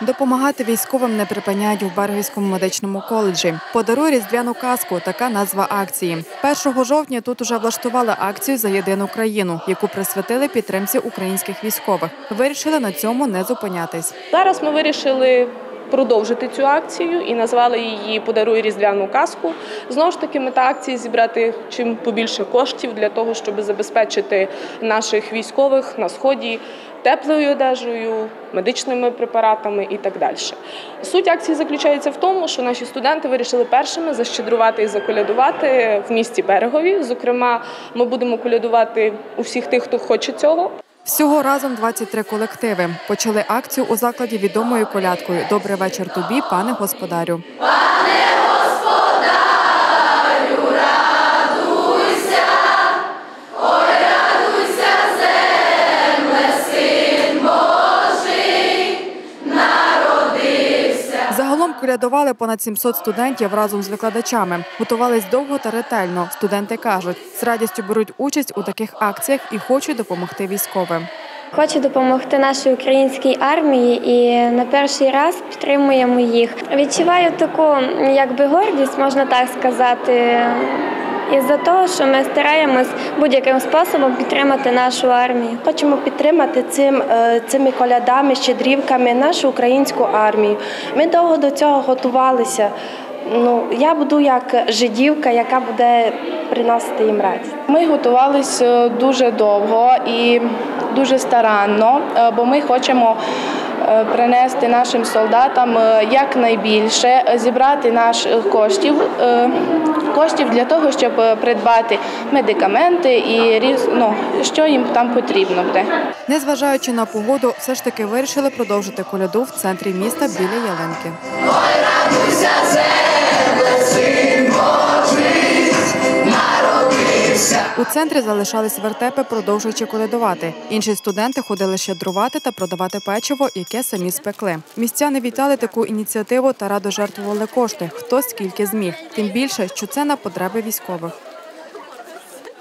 Допомагати військовим не припиняють у Баргівському медичному коледжі. Подаруй різдвяну казку. Така назва акції. 1 жовтня тут уже влаштували акцію за єдину країну, яку присвятили підтримці українських військових. Вирішили на цьому не зупинятись. Зараз ми вирішили продовжити цю акцію і назвали її Подаруй різдвяну казку. Знову ж таки, мета акції зібрати чим побільше коштів для того, щоб забезпечити наших військових на сході теплою одежею, медичними препаратами і так далі. Суть акції заключається в тому, що наші студенти вирішили першими защедрувати і заколядувати в місті Берегові. Зокрема, ми будемо колядувати у всіх тих, хто хоче цього. Всього разом 23 колективи. Почали акцію у закладі відомою колядкою Добрий вечір тобі, пане господарю. Колядували понад 700 студентів разом з викладачами. Готувались довго та ретельно. Студенти кажуть, з радістю беруть участь у таких акціях і хочуть допомогти військовим. Хочу допомогти нашій українській армії і на перший раз підтримуємо їх. Відчуваю таку, якби гордість, можна так сказати, із-за того, що ми стараємось будь-яким способом підтримати нашу армію. Хочемо підтримати цим, е, цими колядами, щедрівками нашу українську армію. Ми довго до цього готувалися. Ну, я буду як жидівка, яка буде приносити їм радість. Ми готувалися дуже довго і дуже старанно, е, бо ми хочемо принести нашим солдатам е, якнайбільше, е, зібрати наш е, коштів, е, коштів для того, щоб е, придбати медикаменти і різ, ну, що їм там потрібно буде. Незважаючи на погоду, все ж таки вирішили продовжити коляду в центрі міста біля ялинки. У центрі залишались вертепи, продовжуючи колядувати. Інші студенти ходили щедрувати та продавати печиво, яке самі спекли. Містяни вітали таку ініціативу та радо жертвували кошти, хто скільки зміг. Тим більше, що це на потреби військових.